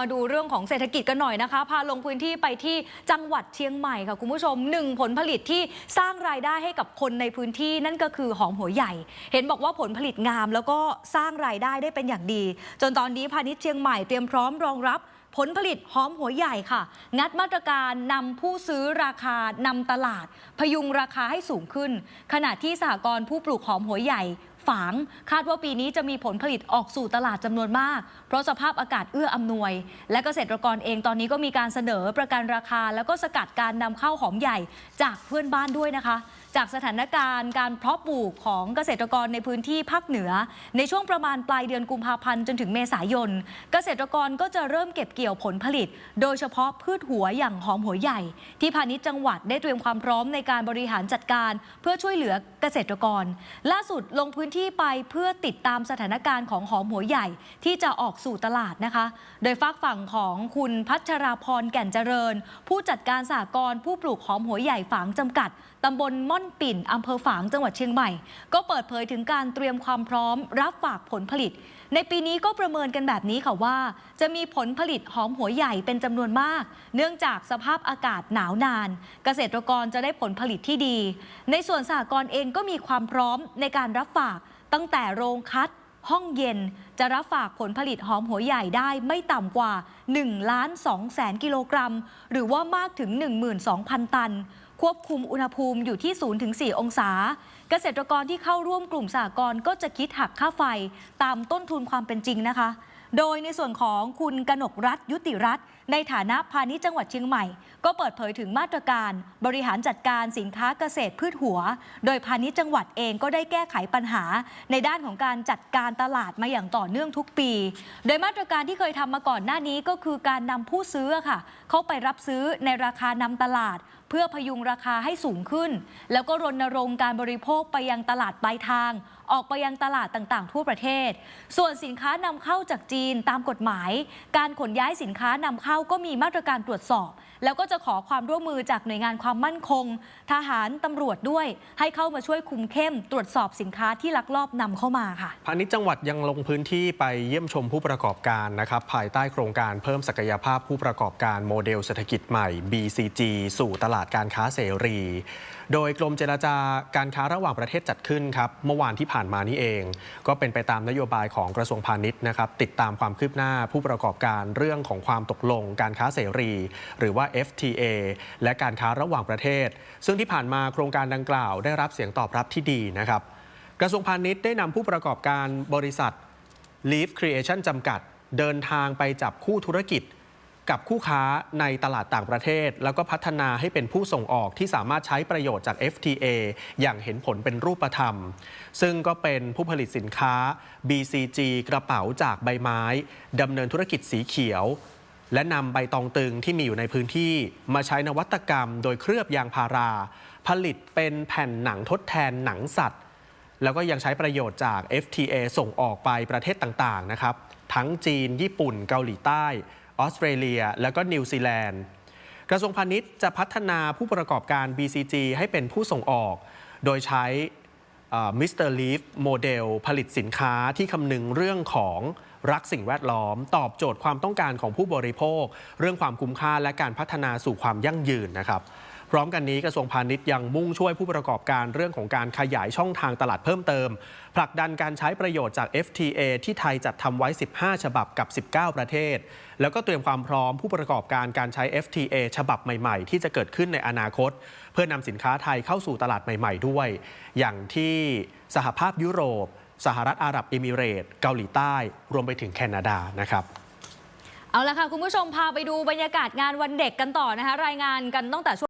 มาดูเรื่องของเศรษฐกิจกันหน่อยนะคะ พาลงพื้นที่ไปที่จังหวัดเชียงใหม่ค่ะคุณผู้ชมหนึ่งผลผลิตที่สร้างรายได้ให้กับคนในพื้นที่นั่นก็คือหอมหัวใหญ่ เห็นบอกว่าผลผลิตงาม แล้วก็สร้างรายได้ได้เป็นอย่างดี จนตอนนี้พาณิชย์เชียงใหม่เตรียมพร้อมรองรับผลผลิตหอมหัวใหญ่ค่ะ งัดมาตรการนำผู้ซื้อราคานำตลาด พยุงราคาให้สูงขึ้น ขณะที่สหกรณ์ผู้ปลูกหอมหัวใหญ่ ฝาง คาดว่าปีนี้จะมีผลผลิตออกสู่ตลาดจำนวนมาก เพราะสภาพอากาศเอื้ออำนวย และเกษตรกรเองตอนนี้ก็มีการเสนอประกันราคา แล้วก็สกัดการนำเข้าหอมใหญ่จากเพื่อนบ้านด้วยนะคะ จากสถานการณ์การเพาะปลูกของเกษตรกรในพื้นที่ภาคเหนือ ในช่วงประมาณปลายเดือนกุมภาพันธ์จนถึงเมษายน เกษตรกรก็จะเริ่มเก็บเกี่ยวผลผลิต โดยเฉพาะพืชหัวอย่างหอมหัวใหญ่ ที่พาณิชย์จังหวัดได้เตรียมความพร้อมในการบริหารจัดการ เพื่อช่วยเหลือเกษตรกร ล่าสุดลงพื้นที่ไปเพื่อติดตามสถานการณ์ของหอมหัวใหญ่ที่จะออกสู่ตลาดนะคะ โดยฝากฝั่งของคุณพัชราพรแก่นเจริญ ผู้จัดการสหกรณ์ผู้ปลูกหอมหัวใหญ่ฝางจำกัดตำบลม่อนปิ่นอำเภอฝางจังหวัดเชียงใหม่ ก็เปิดเผยถึงการเตรียมความพร้อม รับฝากผลผลิต ในปีนี้ก็ประเมินกันแบบนี้ค่ะว่า จะมีผลผลิตหอมหัวใหญ่เป็นจำนวนมาก เนื่องจากสภาพอากาศหนาวนาน เกษตรกรจะได้ผลผลิตที่ดี ในส่วนสหกรณ์เองก็มีความพร้อมในการรับฝากตั้งแต่โรงคัดห้องเย็นจะรับฝากผลผลิตหอมหัวใหญ่ได้ไม่ต่ำกว่า1ล้าน2แสนกิโลกรัม หรือว่ามากถึง 12,000 ตัน ควบคุมอุณหภูมิอยู่ที่ 0-4 องศา เกษตรกรที่เข้าร่วมกลุ่มสหกรณ์ก็จะคิดหักค่าไฟตามต้นทุนความเป็นจริงนะคะ โดยในส่วนของคุณกนกรัฐยุติรัตน์ในฐานะพาณิชย์จังหวัดเชียงใหม่ ก็เปิดเผยถึงมาตรการบริหารจัดการสินค้าเกษตรพืชหัว โดยพาณิชย์จังหวัดเองก็ได้แก้ไขปัญหา ในด้านของการจัดการตลาดมาอย่างต่อเนื่องทุกปี โดยมาตรการที่เคยทำมาก่อนหน้านี้ก็คือการนำผู้ซื้อค่ะ เข้าไปรับซื้อในราคานำตลาด เพื่อพยุงราคาให้สูงขึ้น แล้วก็รณรงค์การบริโภคไปยังตลาดปลายทาง ออกไปยังตลาดต่างๆ ทั่วประเทศ ส่วนสินค้านำเข้าจากจีนตามกฎหมาย การขนย้ายสินค้านำเข้าก็มีมาตรการตรวจสอบ แล้วก็จะขอความร่วมมือจากหน่วยงานความมั่นคง ทหารตำรวจด้วย ให้เข้ามาช่วยคุมเข้ม ตรวจสอบสินค้าที่ลักลอบนำเข้ามาค่ะพาณิชย์จังหวัดยังลงพื้นที่ไปเยี่ยมชมผู้ประกอบการนะครับภายใต้โครงการเพิ่มศักยภาพผู้ประกอบการโมเดลเศรษฐกิจใหม่ BCG สู่ตลาดการค้าเสรี โดยกรมเจรจาการค้าระหว่างประเทศจัดขึ้นครับเมื่อวานที่ผ่านมานี้เอง ก็เป็นไปตามนโยบายของกระทรวงพาณิชย์นะครับติดตามความคืบหน้าผู้ประกอบการเรื่องของความตกลงการค้าเสรี หรือว่า FTA และการค้าระหว่างประเทศ ซึ่งที่ผ่านมาโครงการดังกล่าวได้รับเสียงตอบรับที่ดีนะครับ กระทรวงพาณิชย์ได้นำผู้ประกอบการบริษัท Leaf Creation จำกัด เดินทางไปจับคู่ธุรกิจ กับคู่ค้าในตลาดต่างประเทศ แล้วก็พัฒนาให้เป็นผู้ส่งออกที่สามารถใช้ประโยชน์จาก FTA อย่างเห็นผลเป็นรูปธรรม ซึ่งก็เป็นผู้ผลิตสินค้า BCG กระเป๋าจากใบไม้ดำเนินธุรกิจสีเขียว และนำใบตองตึงที่มีอยู่ในพื้นที่มาใช้นวัตกรรมโดยเคลือบยางพารา ผลิตเป็นแผ่นหนังทดแทนหนังสัตว์ แล้วก็ยังใช้ประโยชน์จาก FTA ส่งออกไปประเทศต่างๆนะครับ ทั้งจีน ญี่ปุ่น เกาหลีใต้ ออสเตรเลีย แล้วก็นิวซีแลนด์ กระทรวงพาณิชย์จะพัฒนาผู้ประกอบการ BCG ให้เป็นผู้ส่งออก โดยใช้ มิสเตอร์ลีฟโมเดลผลิตสินค้าที่คำนึงเรื่องของรักสิ่งแวดล้อม ตอบโจทย์ความต้องการของผู้บริโภค เรื่องความคุ้มค่าและการพัฒนาสู่ความยั่งยืนนะครับ พร้อมกันนี้กระทรวงพาณิชย์ยังมุ่งช่วยผู้ประกอบการเรื่องของการขยายช่องทางตลาดเพิ่มเติม ผลักดันการใช้ประโยชน์จาก FTA ที่ไทยจัดทำไว้ 15 ฉบับกับ 19 ประเทศ แล้วก็เตรียมความพร้อมผู้ประกอบการการใช้ FTA ฉบับใหม่ ๆ ที่จะเกิดขึ้นในอนาคต เพื่อนำสินค้าไทยเข้าสู่ตลาดใหม่ ๆ ด้วย อย่างที่สหภาพยุโรป สหรัฐอาหรับเอมิเรตส์เกาหลีใต้ รวมไปถึงแคนาดานะครับเอาละค่ะ คุณผู้ชมพาไปดูบรรยากาศงานวันเด็กกันต่อนะคะ รายงานกันตั้งแต่ช่วง